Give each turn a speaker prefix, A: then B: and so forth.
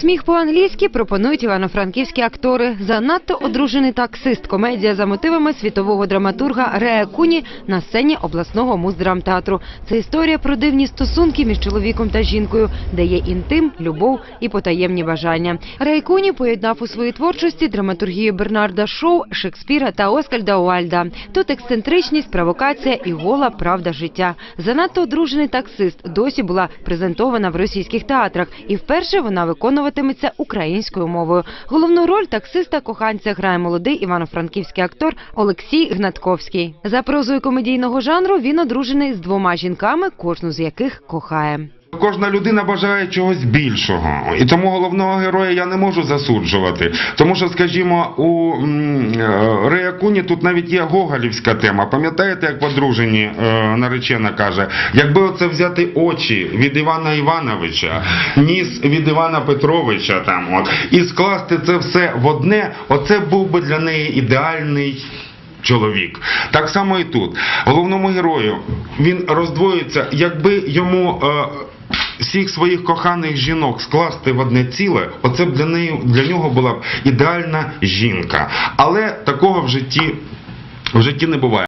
A: Сміх по-англійськи пропонують івано-франківські актори. Занадто одружений таксист. Комедія за мотивами світового драматурга Рея Куні на сцені обласного муздрамтеатру. Це історія про дивні стосунки між чоловіком та жінкою, де є інтим, любов і потаємні бажання. Рей Куні поєднав у своїй творчості драматургію Бернарда Шоу, Шекспіра та Оскальда Уальда. Тут ексцентричність, провокація і гола правда життя. Занадто одружений таксист досі була презентована в російських театрах, і вперше вона виконуватиметься українською мовою. Головну роль таксиста коханця грає молодий івано-франківський актор Олексій Гнатковський. За прозою комедійного жанру він одружений з двома жінками, кожну з яких кохає.
B: Кожна людина бажає чогось більшого, і тому головного героя я не можу засуджувати. Тому що, скажімо, у е, Рея Куні тут навіть є гоголівська тема. Пам'ятаєте, як подружені е, наречена каже, якби оце взяти очі від Івана Івановича, ніс від Івана Петровича там, от і скласти це все в одне, оце був би для неї ідеальний чоловік. Так само і тут. Головному герою він роздвоюється, якби йому. Е, Всіх своїх коханих жінок скласти в одне ціле, оце б для неї для нього була б ідеальна жінка. Але такого в житті в житті не буває.